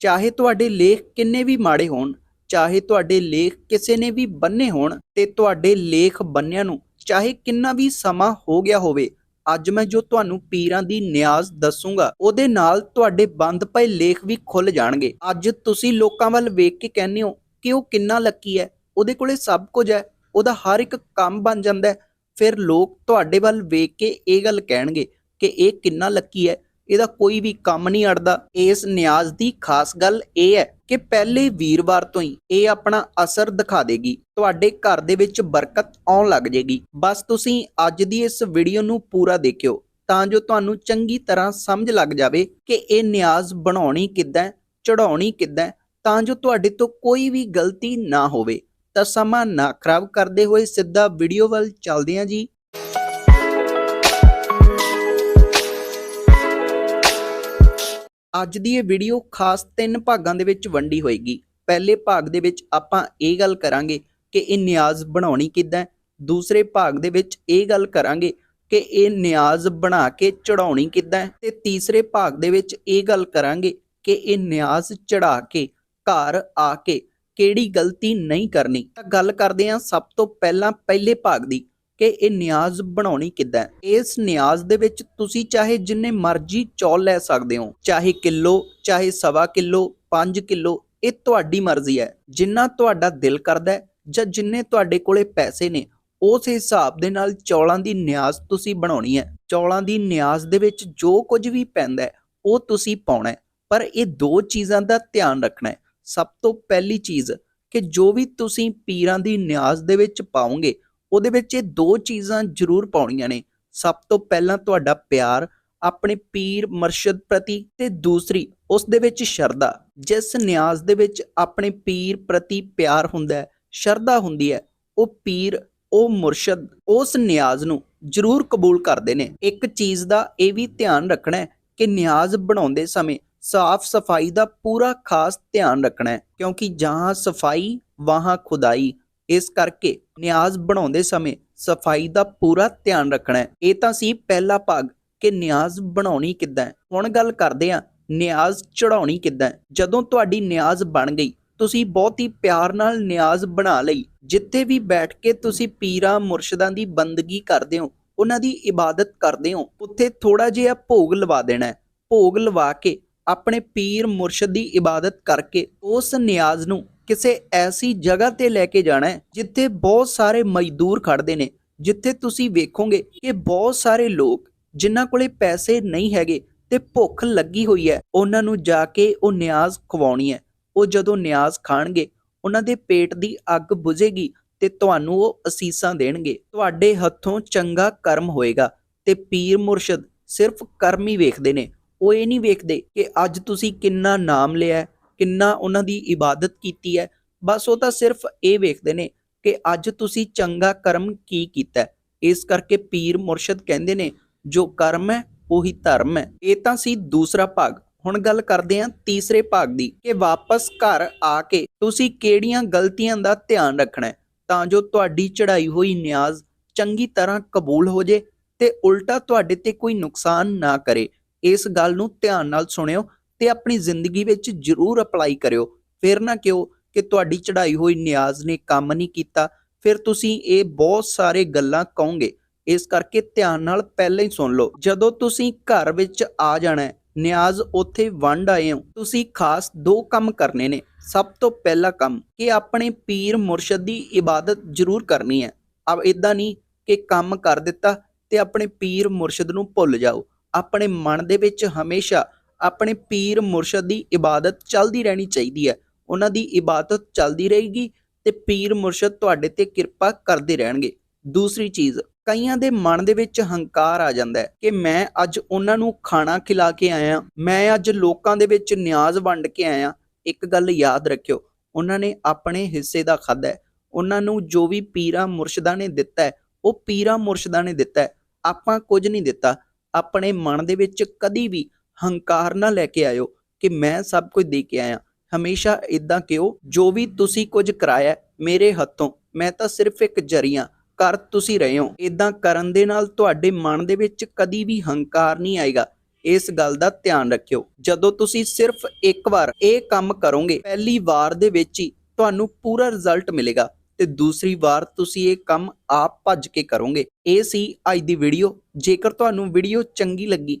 ਚਾਹੇ ਤੁਹਾਡੇ ਲੇਖ ਕਿੰਨੇ ਵੀ ਮਾੜੇ ਹੋਣ, ਚਾਹੇ ਤੁਹਾਡੇ ਲੇਖ ਕਿਸੇ ਨੇ ਵੀ ਬੰਨੇ ਹੋਣ ਤੇ ਤੁਹਾਡੇ ਲੇਖ ਬੰਨਿਆਂ ਨੂੰ ਚਾਹੇ ਕਿੰਨਾ ਵੀ ਸਮਾਂ ਹੋ ਗਿਆ ਹੋਵੇ, ਅੱਜ ਮੈਂ ਜੋ ਤੁਹਾਨੂੰ ਪੀਰਾਂ ਦੀ ਨਿਆਜ਼ ਦੱਸੂਗਾ, ਉਹਦੇ ਨਾਲ ਤੁਹਾਡੇ ਬੰਦ ਪਏ ਲੇਖ ਵੀ ਖੁੱਲ ਜਾਣਗੇ। ਅੱਜ ਤੁਸੀਂ ਲੋਕਾਂ ਵੱਲ ਵੇਖ ਕੇ ਕਹਿੰਦੇ ਹੋ ਕਿ ਉਹ ਕਿੰਨਾ ਲੱਕੀ ਹੈ, ਉਹਦੇ ਕੋਲੇ ਸਭ ਕੁਝ ਹੈ, ਉਹਦਾ ਹਰ ਇੱਕ ਕੰਮ ਬਣ ਜਾਂਦਾ ਫਿਰ ਲੋਕ ਤੁਹਾਡੇ ਵੱਲ ਵੇਖ ਕੇ ਇਹ ਗੱਲ ਕਹਿਣਗੇ ਕਿ ਇਹ ਕਿੰਨਾ ਲੱਕੀ ਹੈ ਇਹਦਾ ਕੋਈ ਵੀ ਕੰਮ ਨਹੀਂ ਅੜਦਾ। ਇਸ ਨਿਆਜ਼ ਦੀ ਖਾਸ ਗੱਲ ਇਹ ਹੈ ਕਿ ਪਹਿਲੇ ਵੀਰਵਾਰ ਤੋਂ ਹੀ ਇਹ ਆਪਣਾ ਅਸਰ ਦਿਖਾ ਦੇਗੀ। ਤੁਹਾਡੇ ਘਰ ਦੇ ਵਿੱਚ ਬਰਕਤ ਆਉਣ ਲੱਗ ਜੇਗੀ। ਬਸ ਤੁਸੀਂ ਅੱਜ ਦੀ ਇਸ ਵੀਡੀਓ ਨੂੰ ਪੂਰਾ ਦੇਖਿਓ, ਤਾਂ ਜੋ ਤੁਹਾਨੂੰ ਚੰਗੀ ਤਰ੍ਹਾਂ ਸਮਝ ਲੱਗ ਜਾਵੇ ਕਿ ਇਹ ਨਿਆਜ਼ ਬਣਾਉਣੀ ਕਿੱਦਾਂ ਚੜਾਉਣੀ ਕਿੱਦਾਂ ਤਾਂ ਜੋ ਤੁਹਾਡੇ ਤੋਂ ਕੋਈ ਵੀ ਗਲਤੀ ਨਾ ਹੋਵੇ। ਤਾਂ ਸਮਾਂ ਨਾ ਖਰਾਬ ਕਰਦੇ ਹੋਏ ਸਿੱਧਾ ਵੀਡੀਓ ਵੱਲ ਚੱਲਦੇ ਹਾਂ ਜੀ। ਅੱਜ ਦੀ ਇਹ ਵੀਡੀਓ ਖਾਸ ਤਿੰਨ ਭਾਗਾਂ ਦੇ ਵਿੱਚ ਵੰਡੀ ਹੋਏਗੀ। ਪਹਿਲੇ ਭਾਗ ਦੇ ਵਿੱਚ ਆਪਾਂ ਇਹ ਗੱਲ ਕਰਾਂਗੇ ਕਿ ਇਹ ਨਿਆਜ਼ ਬਣਾਉਣੀ ਕਿੱਦਾਂ ਦੂਸਰੇ ਭਾਗ ਦੇ ਵਿੱਚ ਇਹ ਗੱਲ ਕਰਾਂਗੇ ਕਿ ਇਹ ਨਿਆਜ਼ ਬਣਾ ਕੇ ਚੜਾਉਣੀ ਕਿੱਦਾਂ ਤੇ ਤੀਸਰੇ ਭਾਗ ਦੇ ਵਿੱਚ ਇਹ ਗੱਲ ਕਰਾਂਗੇ ਕਿ ਇਹ ਨਿਆਜ਼ ਚੜਾ ਕੇ, ਘਰ ਆ ਕੇ ਕਿਹੜੀ ਗਲਤੀ ਨਹੀਂ ਕਰਨੀ। ਤਾਂ ਗੱਲ ਕਰਦੇ ਹਾਂ ਸਭ ਤੋਂ ਪਹਿਲਾਂ ਪਹਿਲੇ ਭਾਗ ਦੀ। ਕਿ ਇਹ ਨਿਆਜ਼ ਬਣਾਉਣੀ ਕਿੱਦਾਂ ਇਸ ਨਿਆਜ਼ ਦੇ ਵਿੱਚ ਤੁਸੀਂ ਚਾਹੇ ਜਿੰਨੇ ਮਰਜ਼ੀ ਚੌਲ ਲੈ ਸਕਦੇ ਹੋ, ਚਾਹੇ ਕਿਲੋ, ਚਾਹੇ ਸਵਾ ਕਿਲੋ 5 ਕਿਲੋ, ਇਹ ਤੁਹਾਡੀ ਮਰਜ਼ੀ ਹੈ। ਜਿੰਨਾ ਤੁਹਾਡਾ ਦਿਲ ਕਰਦਾ ਹੈ ਜਾਂ ਜਿੰਨੇ ਤੁਹਾਡੇ ਕੋਲੇ ਪੈਸੇ ਨੇ, ਉਸ ਹਿਸਾਬ ਦੇ ਨਾਲ ਚੌਲਾਂ ਦੀ ਨਿਆਜ਼ ਤੁਸੀਂ ਬਣਾਉਣੀ ਹੈ। ਚੌਲਾਂ ਦੀ ਨਿਆਜ਼ ਦੇ ਵਿੱਚ ਜੋ ਕੁਝ ਵੀ ਪੈਂਦਾ ਹੈ, ਉਹ ਤੁਸੀਂ ਪਾਉਣਾ ਹੈ। ਪਰ ਇਹ ਦੋ ਚੀਜ਼ਾਂ ਦਾ ਧਿਆਨ ਰੱਖਣਾ ਹੈ। ਸਭ ਤੋਂ ਪਹਿਲੀ ਚੀਜ਼ ਕਿ ਜੋ ਵੀ ਤੁਸੀਂ ਪੀਰਾਂ ਦੀ ਨਿਆਜ਼ ਦੇ ਵਿੱਚ ਪਾਓਗੇ ਉਹਦੇ ਵਿੱਚ ਇਹ ਦੋ ਚੀਜ਼ਾਂ ਜ਼ਰੂਰ ਪਾਉਣੀਆਂ ਨੇ। ਸਭ ਤੋਂ ਪਹਿਲਾਂ ਤੁਹਾਡਾ ਪਿਆਰ, ਆਪਣੇ ਪੀਰ ਮਰਸ਼ਦ ਪ੍ਰਤੀ ਤੇ ਦੂਸਰੀ ਉਸ ਦੇ ਵਿੱਚ ਸ਼ਰਧਾ। ਜਿਸ ਨਿਆਜ਼ ਦੇ ਵਿੱਚ ਆਪਣੇ ਪੀਰ ਪ੍ਰਤੀ ਪਿਆਰ ਹੁੰਦਾ ਹੈ, ਸ਼ਰਧਾ ਹੁੰਦੀ ਹੈ, ਉਹ ਪੀਰ, ਉਹ ਮੁਰਸ਼ਦ, ਉਸ ਨਿਆਜ਼ ਨੂੰ ਜ਼ਰੂਰ ਕਬੂਲ ਕਰਦੇ ਨੇ। ਇੱਕ ਚੀਜ਼ ਦਾ ਇਹ ਵੀ ਧਿਆਨ ਰੱਖਣਾ ਹੈ ਕਿ ਨਿਆਜ਼ ਬਣਾਉਂਦੇ ਸਮੇਂ ਸਾਫ਼ ਸਫ਼ਾਈ ਦਾ ਪੂਰਾ ਖਾਸ ਧਿਆਨ ਰੱਖਣਾ ਹੈ, ਕਿਉਂਕਿ ਜਹਾਂ ਸਫ਼ਾਈ, ਵਹਾਂ ਖੁਦਾਈ। ਇਸ ਕਰਕੇ ਨਿਆਜ਼ ਬਣਾਉਂਦੇ ਸਮੇਂ ਸਫ਼ਾਈ ਦਾ ਪੂਰਾ ਧਿਆਨ ਰੱਖਣਾ ਹੈ। ਇਹ ਤਾਂ ਸੀ ਪਹਿਲਾ ਭਾਗ ਕਿ ਨਿਆਜ਼ ਬਣਾਉਣੀ ਕਿੱਦਾਂ ਹੈ। ਹੁਣ ਗੱਲ ਕਰਦੇ ਹਾਂ ਨਿਆਜ਼ ਚੜਾਉਣੀ ਕਿੱਦਾਂ ਜਦੋਂ ਤੁਹਾਡੀ ਨਿਆਜ਼ ਬਣ ਗਈ, ਤੁਸੀਂ ਬਹੁਤ ਹੀ ਪਿਆਰ ਨਾਲ ਨਿਆਜ਼ ਬਣਾ ਲਈ। ਜਿੱਥੇ ਵੀ ਬੈਠ ਕੇ ਤੁਸੀਂ ਪੀਰਾਂ ਮੁਰਸ਼ਿਦਾਂ ਦੀ ਬੰਦਗੀ ਕਰਦੇ ਹੋ, ਉਹਨਾਂ ਦੀ ਇਬਾਦਤ ਕਰਦੇ ਹੋ, ਉੱਥੇ ਥੋੜਾ ਜਿਹਾ ਭੋਗ ਲਵਾ ਦੇਣਾ ਭੋਗ ਲਵਾ ਕੇ ਆਪਣੇ ਪੀਰ ਮੁਰਸ਼ਿਦ ਦੀ ਇਬਾਦਤ ਕਰਕੇ ਉਸ ਨਿਆਜ਼ ਨੂੰ ਕਿਸੇ ਐਸੀ ਜਗ੍ਹਾ ਤੇ ਲੈ ਕੇ ਜਾਣਾ ਹੈ ਜਿੱਥੇ ਬਹੁਤ ਸਾਰੇ ਮਜ਼ਦੂਰ ਖੜਦੇ ਨੇ, ਜਿੱਥੇ ਤੁਸੀਂ ਵੇਖੋਗੇ ਕਿ ਬਹੁਤ ਸਾਰੇ ਲੋਕ ਜਿਨ੍ਹਾਂ ਕੋਲੇ ਪੈਸੇ ਨਹੀਂ ਹੈਗੇ ਤੇ ਭੁੱਖ ਲੱਗੀ ਹੋਈ ਹੈ, ਉਹਨਾਂ ਨੂੰ ਜਾ ਕੇ ਉਹ ਨਿਆਜ਼ ਖਵਾਉਣੀ ਹੈ। ਉਹ ਜਦੋਂ ਨਿਆਜ਼ ਖਾਣਗੇ, ਉਹਨਾਂ ਦੇ ਪੇਟ ਦੀ ਅੱਗ ਬੁਝੇਗੀ ਤੇ ਤੁਹਾਨੂੰ ਉਹ ਅਸੀਸਾਂ ਦੇਣਗੇ। ਤੁਹਾਡੇ ਹੱਥੋਂ ਚੰਗਾ ਕਰਮ ਹੋਏਗਾ ਤੇ ਪੀਰ ਮੁਰਸ਼ਦ ਸਿਰਫ ਕਰਮ ਹੀ ਵੇਖਦੇ ਨੇ। ਉਹ ਇਹ ਨਹੀਂ ਵੇਖਦੇ ਕਿ ਅੱਜ ਤੁਸੀਂ ਕਿੰਨਾ ਨਾਮ ਲਿਆ ਕਿੰਨਾ ਉਹਨਾਂ ਦੀ ਇਬਾਦਤ ਕੀਤੀ ਹੈ। ਬਸ ਉਹ ਤਾਂ ਸਿਰਫ ਇਹ ਵੇਖਦੇ ਨੇ ਕਿ ਅੱਜ ਤੁਸੀਂ ਚੰਗਾ ਕਰਮ ਕੀ ਕੀਤਾ ਇਸ ਕਰਕੇ ਪੀਰ ਮੁਰਸ਼ਿਦ ਕਹਿੰਦੇ ਨੇ, ਜੋ ਕਰਮ ਹੈ, ਉਹੀ ਧਰਮ ਹੈ। ਇਹ ਤਾਂ ਸੀ ਦੂਸਰਾ ਭਾਗ। ਹੁਣ ਗੱਲ ਕਰਦੇ ਹਾਂ ਤੀਸਰੇ ਭਾਗ ਦੀ ਕਿ ਵਾਪਸ ਘਰ ਆ ਕੇ ਤੁਸੀਂ ਕਿਹੜੀਆਂ ਗਲਤੀਆਂ ਦਾ ਧਿਆਨ ਰੱਖਣਾ ਤਾਂ ਜੋ ਤੁਹਾਡੀ ਚੜਾਈ ਹੋਈ ਨਿਆਜ਼ ਚੰਗੀ ਤਰ੍ਹਾਂ ਕਬੂਲ ਹੋ ਜੇ ਤੇ ਉਲਟਾ ਤੁਹਾਡੇ ਤੇ ਕੋਈ ਨੁਕਸਾਨ ਨਾ ਕਰੇ। ਇਸ ਗੱਲ ਨੂੰ ਧਿਆਨ ਨਾਲ ਸੁਣਿਓ। ਤੇ ਆਪਣੀ ਜ਼ਿੰਦਗੀ ਵਿੱਚ ਜ਼ਰੂਰ ਅਪਲਾਈ ਕਰਿਓ। ਫਿਰ ਨਾ ਕਿਉਂ ਕਿ ਤੁਹਾਡੀ ਚੜਾਈ ਹੋਈ ਨਿਆਜ਼ ਨੇ ਕੰਮ ਨਹੀਂ ਕੀਤਾ, ਫਿਰ ਤੁਸੀਂ ਇਹ ਬਹੁਤ ਸਾਰੇ ਗੱਲਾਂ ਕਹੋਗੇ। ਇਸ ਕਰਕੇ ਧਿਆਨ ਨਾਲ ਪਹਿਲਾਂ ਹੀ ਸੁਣ ਲਓ। ਜਦੋਂ ਤੁਸੀਂ ਘਰ ਵਿੱਚ ਆ ਜਾਣਾ ਹੈ, ਨਿਆਜ਼ ਉੱਥੇ ਵੰਡ ਆਏ ਹੋ, ਤੁਸੀਂ ਖਾਸ ਦੋ ਕੰਮ ਕਰਨੇ ਨੇ। ਸਭ ਤੋਂ ਪਹਿਲਾ ਕੰਮ ਕਿ ਆਪਣੇ ਪੀਰ ਮੁਰਸ਼ਦ ਦੀ ਇਬਾਦਤ ਜ਼ਰੂਰ ਕਰਨੀ ਹੈ। ਅਬ ਇਦਾਂ ਨਹੀਂ ਕਿ ਕੰਮ ਕਰ ਦਿੱਤਾ ਤੇ ਆਪਣੇ ਪੀਰ ਮੁਰਸ਼ਦ ਨੂੰ ਭੁੱਲ ਜਾਓ। ਆਪਣੇ ਮਨ ਦੇ ਵਿੱਚ ਹਮੇਸ਼ਾ ਆਪਣੇ ਪੀਰ ਮੁਰਸ਼ਦ ਦੀ ਇਬਾਦਤ ਚੱਲਦੀ ਰਹਿਣੀ ਚਾਹੀਦੀ ਹੈ। ਉਹਨਾਂ ਦੀ ਇਬਾਦਤ ਚੱਲਦੀ ਰਹੇਗੀ ਤੇ ਪੀਰ ਮੁਰਸ਼ਦ ਤੁਹਾਡੇ ਤੇ ਕਿਰਪਾ ਕਰਦੇ ਰਹਿਣਗੇ। ਦੂਸਰੀ ਚੀਜ਼, ਕਈਆਂ ਦੇ ਮਨ ਦੇ ਵਿੱਚ ਹੰਕਾਰ ਆ ਜਾਂਦਾ ਹੈ ਕਿ ਮੈਂ ਅੱਜ ਉਹਨਾਂ ਨੂੰ ਖਾਣਾ ਖਿਲਾ ਕੇ ਆਇਆ, ਮੈਂ ਅੱਜ ਲੋਕਾਂ ਦੇ ਵਿੱਚ ਨਿਆਜ਼ ਵੰਡ ਕੇ ਆਇਆ। ਇੱਕ ਗੱਲ ਯਾਦ ਰੱਖਿਓ, ਉਹਨਾਂ ਨੇ ਆਪਣੇ ਹਿੱਸੇ ਦਾ ਖਾਦਾ ਉਹਨਾਂ ਨੂੰ ਜੋ ਵੀ ਪੀਰਾ ਮੁਰਸ਼ਿਦਾਂ ਨੇ ਦਿੱਤਾ ਹੈ, ਉਹ ਪੀਰਾ ਮੁਰਸ਼ਿਦਾਂ ਨੇ ਦਿੱਤਾ ਹੈ। ਆਪਾਂ ਕੁਝ ਨਹੀਂ ਦਿੱਤਾ। ਆਪਣੇ ਮਨ ਦੇ ਵਿੱਚ ਕਦੀ ਵੀ ਹੰਕਾਰ ਨਾ ਲੈ ਕੇ ਆਇਓ ਕਿ ਮੈਂ ਸਭ ਕੁਝ ਦੇ ਕੇ ਆਇਆ। ਹਮੇਸ਼ਾ ਇਦਾਂ ਕਿਉਂ ਜੋ ਵੀ ਤੁਸੀਂ ਕੁਝ ਕਰਾਇਆ ਮੇਰੇ ਹੱਥੋਂ, ਮੈਂ ਤਾਂ ਸਿਰਫ ਇੱਕ ਜਰੀਆ ਕਰ ਤੁਸੀਂ ਰਹੇ ਹੋ। ਇਦਾਂ ਕਰਨ ਦੇ ਨਾਲ ਤੁਹਾਡੇ ਮਨ ਦੇ ਵਿੱਚ ਕਦੀ ਵੀ ਹੰਕਾਰ ਨਹੀਂ ਆਏਗਾ। ਇਸ ਗੱਲ ਦਾ ਧਿਆਨ ਰੱਖਿਓ। ਜਦੋਂ ਤੁਸੀਂ ਸਿਰਫ ਇੱਕ ਵਾਰ ਇਹ ਕੰਮ ਕਰੋਗੇ, ਪਹਿਲੀ ਵਾਰ ਦੇ ਵਿੱਚ ਹੀ ਤੁਹਾਨੂੰ ਪੂਰਾ ਰਿਜ਼ਲਟ ਮਿਲੇਗਾ ਤੇ ਦੂਸਰੀ ਵਾਰ ਤੁਸੀਂ ਇਹ ਕੰਮ ਆਪ ਭੱਜ ਕੇ ਕਰੋਗੇ। ਇਹ ਸੀ ਅੱਜ ਦੀ ਵੀਡੀਓ ਜੇਕਰ ਤੁਹਾਨੂੰ ਵੀਡੀਓ ਚੰਗੀ ਲੱਗੀ